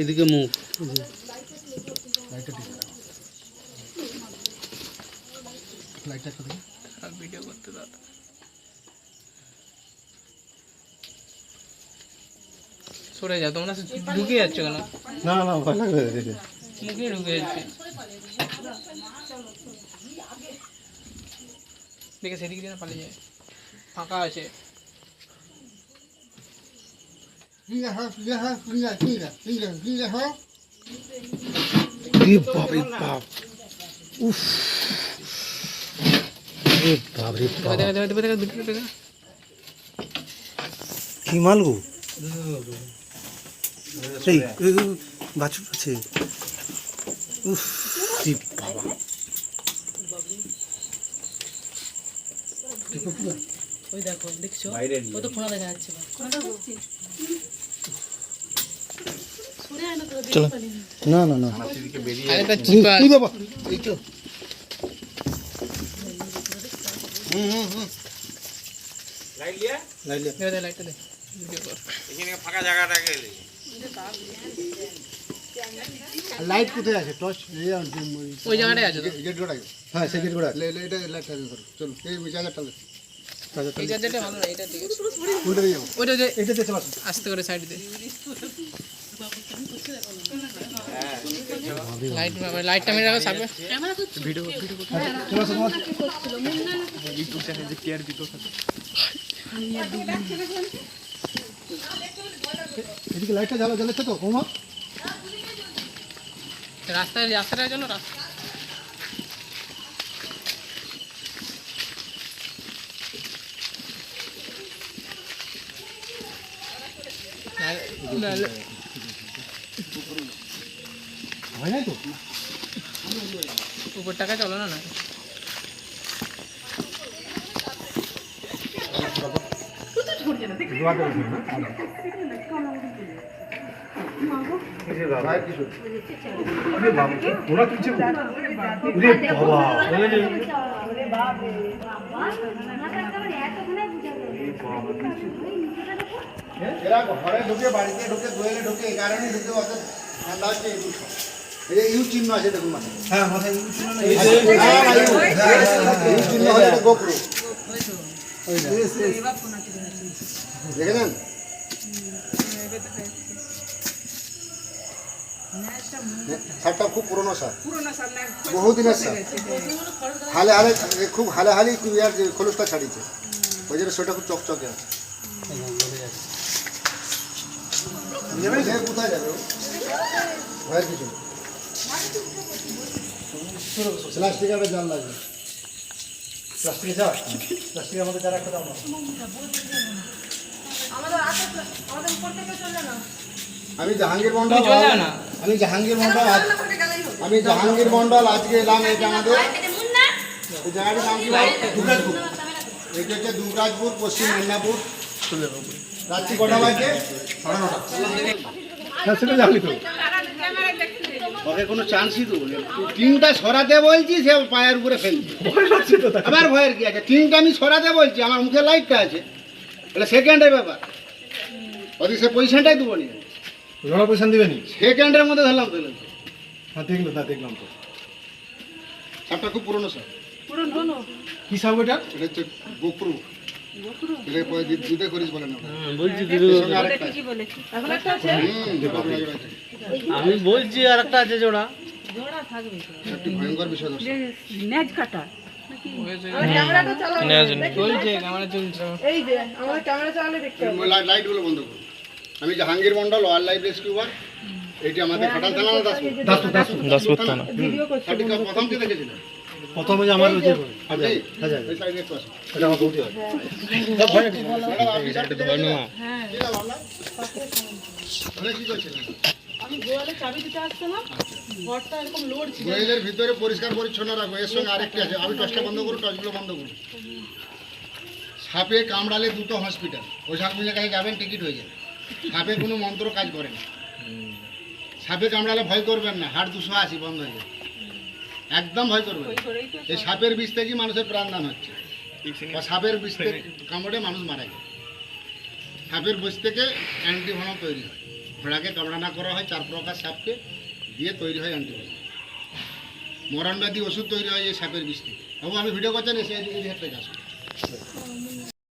এদিকে মুখ। লাইটটা ঠিক আছে লাইটটা একটু দিন ভিডিও করতে দাও সরে যাও তোমরা ঢুকে যাচ্ছ কেন? না না ভয় লাগবে মুখে ঢুকে যাচ্ছে। দেখে সেদিকে পালিয়ে যায়। ফাঁকা আছে। রে বাপ উফ রে বাপ রে দেখা বাপ দেখা দেখা দেখা দেখা দুটো দেখা কি মাল গো এই, বাছুর আছে উফ বাবা ওই দেখো দেখছ ও তো ফোনা দেখা যাচ্ছে না সরে আয় না তো চলো। না না না। বাবা লাইট লাইট কোথায় আছে? টর্চ ওই আছে গেট গোড়া হ্যাঁ সেই গেট গোড়া লে লে এটা ধরো। চলো এই আছে উল্টে দিয়ে ওইটা দিয়ে আস্তে করে সাইড দে। লাইট লাইটটা মেরে রাখো সামনে ক্যামেরা করছ ভিডিও চলো তোমার এদিকে লাইটটা জ্বালা জ্বালাচ্ছে তো কমা রাস্তায় রাস্তাটার জন্য রাস্তা। না, না, হয় নাই তো উপর টাকা চলো না না। ঘরে ঢুকে বাড়িতে ঢুকে দোয়েলে ঢুকে এই কারণে ঢুকে অত ঠান্ডা হচ্ছে এই এই যে ইউ চিহ্ন আছে দেখুন মাথায় হ্যাঁ মাথায় ইউ চিহ্ন ইউ চিহ্ন হলে এটা গোপ্রো দেখেছেন সারটা খুব পুরনো সার বহুদিনের সার হালে হালে খুব হালে হালে ইয়ার খোলসটা ছাড়িয়েছে ওই জন্য সেটা খুব চকচকে আছে কোথায় যাবে ভয়ের কিছু। প্লাস্টিকের জাল লাগবে প্লাস্টিকের জাল প্লাস্টিকের আমাদের যারা একটা দাও আমি জাহাঙ্গীর মন্ডল না। আমি জাহাঙ্গীর মন্ডল আমি জাহাঙ্গীর মন্ডল আজকে এলাম এটা আমাদের এই জায়গাটার নাম কি ভাই? দুর্গাজপুর এটা হচ্ছে দুর্গাজপুর পশ্চিম মেদিনীপুর। রাত্রি কটা বাজে? সাড়ে নটা হ্যাঁ সেটা জানি তো। ওকে কোনো চান্সই তো টিনটা সরাতে বলছি সে পায়ের উপরে ফেলছি। আবার ভয়ের কি আছে? টিনটা আমি সরাতে বলছি আমার মুখে লাইটটা আছে। এটা সেকেন্ডের ব্যাপার। ওদিকে সে পজিশনটাই দেবো নি। জোড়া পয়সা দিবেনি সেকেন্ডের মধ্যে ধরলাম তো হ্যাঁ দেখলাম না দেখলাম তো। সাপটা খুব পুরনো সাপ। কি সাপ এটা? এটা হচ্ছে গোপ্রু। এটা বাবু রাজু আছে। আমি বলছি। আর একটা আছে। জোড়া আমি জাহাঙ্গীর মন্ডল ওয়াইল্ড লাইফ রেস্কিউবার এইটি আমাদের খাটাল থানা দাসপুর? থানা। প্রথম কে প্রথমে যে আমার ওই যে হাজার এই সাইডে একটু আসুন এটা আমার বৌদি হয়। গোয়েলের ভিতরে পরিষ্কার পরিচ্ছন্ন রাখব এর সঙ্গে আরেকটি আছে। আমি টসটা বন্ধ করুন টসগুলো বন্ধ করুন। সাপে কামড়ালে দুটো হসপিটাল। ওঝা কুমিরের কাছে যাবেন টিকিট হয়ে যাবে। সাপে কোনো মন্ত্র কাজ করে না। সাপে কামড়ালে ভয় করবেন না। হাট দুশো আশি বন্ধ হয়ে যাবে। একদম ভয় করবে এই সাপের বিষ থেকেই মানুষের প্রাণদান হচ্ছে। সাপের বিষ থেকে কামড়ে মানুষ মারা যায় সাপের বিষ থেকে অ্যান্টিভেনম তৈরি হয়। ঘোড়াকে কামড়ানা করা হয় চার প্রকার সাপকে দিয়ে তৈরি হয় অ্যান্টিভেনম মরণব্যাধি ওষুধ তৈরি হয় এই সাপের বিষ থেকে। এবং আমি ভিডিও করছেন এসে এই হেড আসুন